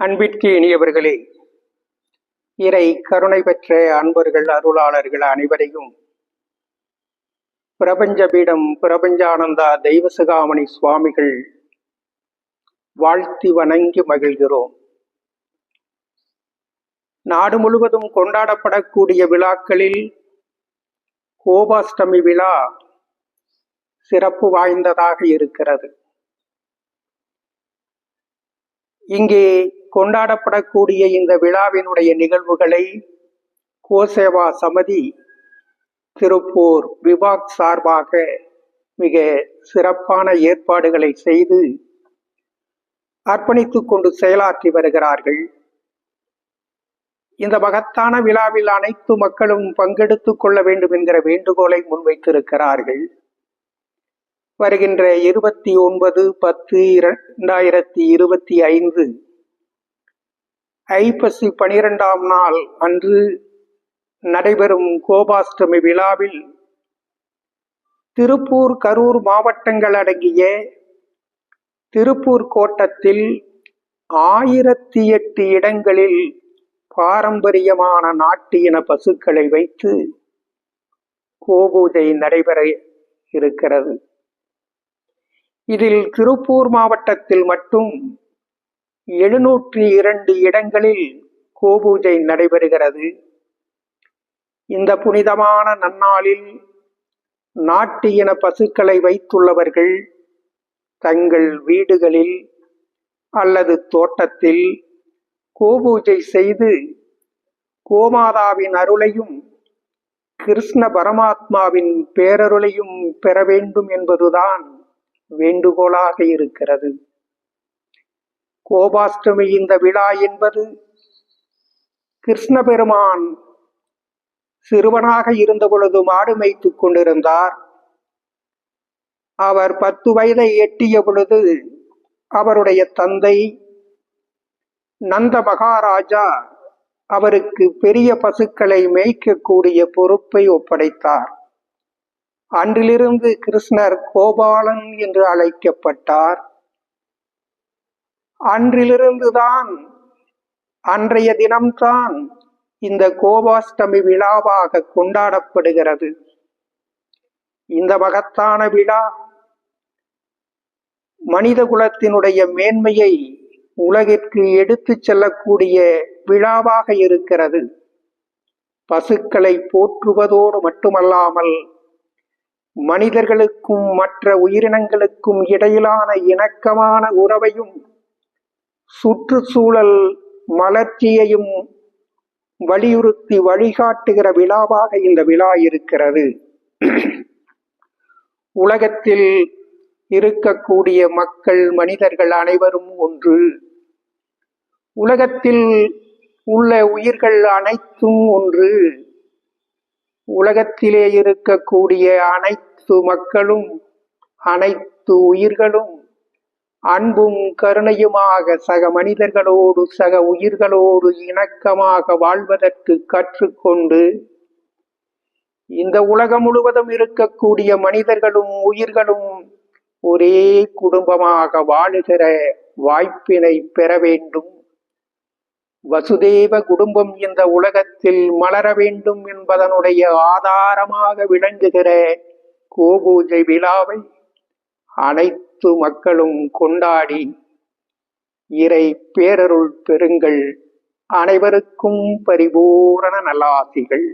அன்பிற்கு இனியவர்களே இறை கருணை பெற்ற அன்பர்கள் அருளாளர்கள் அனைவரையும் பிரபஞ்ச பீடம் பிரபஞ்சானந்தா தெய்வசுகாமணி சுவாமிகள் வாழ்த்தி வணங்கி மகிழ்கிறோம். நாடு முழுவதும் கொண்டாடப்படக்கூடிய விழாக்களில் கோபாஷ்டமி விழா சிறப்பு வாய்ந்ததாக இருக்கிறது. இங்கே கொண்டாடப்படக்கூடிய இந்த விழாவினுடைய நிகழ்வுகளை கோசேவா சமதி திருப்பூர் விபாக் சார்பாக மிக சிறப்பான ஏற்பாடுகளை செய்து அர்ப்பணித்து கொண்டு செயலாற்றி வருகிறார்கள். இந்த மகத்தான விழாவில் அனைத்து மக்களும் பங்கெடுத்து கொள்ள வேண்டும் என்கிற வேண்டுகோளை முன்வைத்திருக்கிறார்கள். வருகின்ற இருபத்தி ஒன்பது பத்து இரண்டாயிரத்தி இருபத்தி ஐந்து ஐப்பசி பனிரெண்டாம் நாள் அன்று நடைபெறும் கோபாஷ்டமி விழாவில் திருப்பூர் கரூர் மாவட்டங்கள் அடங்கிய திருப்பூர் கோட்டத்தில் ஆயிரத்தி எட்டு இடங்களில் பாரம்பரியமான நாட்டு இன பசுக்களை வைத்து கோபூஜை நடைபெற இருக்கிறது. இதில் திருப்பூர் மாவட்டத்தில் மட்டும் எழுநூற்றி இரண்டு இடங்களில் கோபூஜை நடைபெறுகிறது. இந்த புனிதமான நன்னாளில் நாட்டு இன பசுக்களை வைத்துள்ளவர்கள் தங்கள் வீடுகளில் அல்லது தோட்டத்தில் கோபூஜை செய்து கோமாதாவின் அருளையும் கிருஷ்ண பரமாத்மாவின் பேரருளையும் பெற வேண்டும் என்பதுதான் வேண்டுகோளாக இருக்கிறது. கோபாஷ்டமி இந்த விழா என்பது கிருஷ்ண பெருமான் சிறுவனாக இருந்த பொழுது மாடு மேய்த்து கொண்டிருந்தார். அவர் பத்து வயதை எட்டிய பொழுது அவருடைய தந்தை நந்த மகாராஜா அவருக்கு பெரிய பசுக்களை மேய்க்கக்கூடிய பொறுப்பை ஒப்படைத்தார். அன்றிலிருந்து கிருஷ்ணர் கோபாலன் என்று அழைக்கப்பட்டார். அன்றிலிருந்துதான் அன்றைய தினம்தான் இந்த கோபாஷ்டமி விழாவாக கொண்டாடப்படுகிறது. இந்த மகத்தான விழா மனித குலத்தினுடைய மேன்மையை உலகிற்கு எடுத்து செல்லக்கூடிய விழாவாக இருக்கிறது. பசுக்களை போற்றுவதோடு மட்டுமல்லாமல் மனிதர்களுக்கும் மற்ற உயிரினங்களுக்கும் இடையிலான இணக்கமான உறவையும் சுற்றுச்சூழல் மலர்ச்சியையும் வலியுறுத்தி வழிகாட்டுகிற விழாவாக இந்த விழா இருக்கிறது. உலகத்தில் இருக்கக்கூடிய மக்கள் மனிதர்கள் அனைவரும் ஒன்று. உலகத்தில் உள்ள உயிர்கள் அனைத்தும் ஒன்று. உலகத்திலே இருக்கக்கூடிய அனைத்து மக்களும் அனைத்து உயிர்களும் அன்பும் கருணையுமாக சக மனிதர்களோடு சக உயிர்களோடு இணக்கமாக வாழ்வதற்கு கற்றுக்கொண்டு இந்த உலகம் முழுவதும் இருக்கக்கூடிய மனிதர்களும் உயிர்களும் ஒரே குடும்பமாக வாழுகிற வாய்ப்பினை பெற வேண்டும். வசுதேவ குடும்பம் இந்த உலகத்தில் மலர வேண்டும் என்பதனுடைய ஆதாரமாக விளங்குகிற கோபூஜை விழாவை அனைத்து மக்களும் கொண்டாடி இறை பேரருள் பெறுங்கள். அனைவருக்கும் பரிபூரண நல்லாசிகள்.